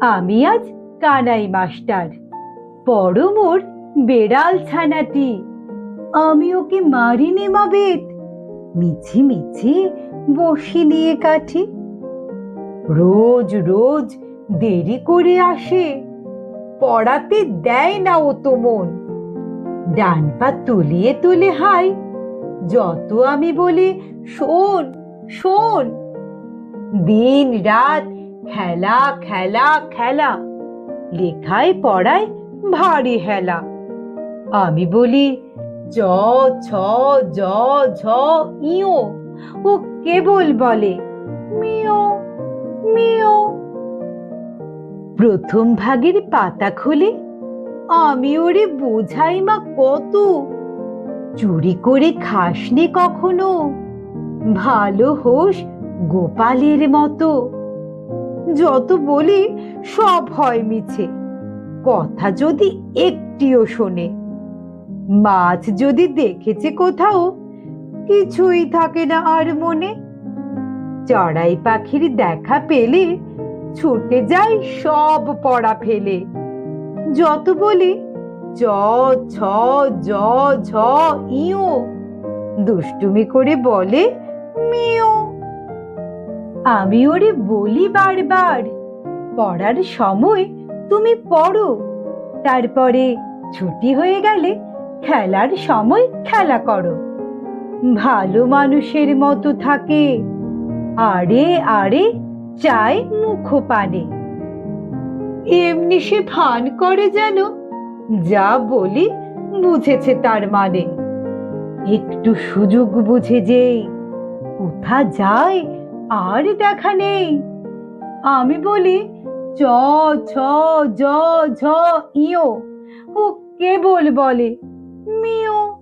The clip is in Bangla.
আমি আজ কানাই মাস্টার। বড় মোর বেড়াল ছানাটি। আমি ওকে মারিনি মাবেত। মিছি মিছি বসি নিয়ে কাঠি। রোজ রোজ দেরি করে আসে। পড়াতে দেয় না ও তো মন। ডান পা তুলিয়ে তুলে হাই, যত আমি বলি শোন শোন। দিন রাত খেলা খেলা খেলা। লেখায়, পড়ায় ভারী হেলা। আমি বলি, জ, ছ, জ, ঝ ইও ও কেবল বলে মিও মিও প্রথম ভাগের পাতা খুলে আমি ওরে বোঝাই মা কত। চুরি করে খাসনি কখনো? ভালো হোস গোপালের মতো। যত বলি সব হয় মিছে। কথা যদি একটিও শোনে, মাছ যদি দেখেছে কোথাও, কিছুই থাকে না আর মনে। চড়াই পাখির দেখা পেলে ছুটে যায় সব পড়া ফেলে। যত বলি চ, ছ ঝ, ইও, দুষ্টুমি করে বলে আমি ওরে বলি বারবার, পড়ার সময় তুমি পড়ো, তারপরে ছুটি হয়ে গেলে খেলার সময় খেলা করো। ভালো মানুষের মতো থাকে আরে আরে চায় মুখ পানে এমনি সে ভান করে যেন যা বলি বুঝেছে তার মানে। একটু সুযোগ বুঝে যে কোথা যায় আর দেখা নেই। আমি বলি চ ছ জ ঝ, ইয়ো। ও কেবল বলে মিও মিও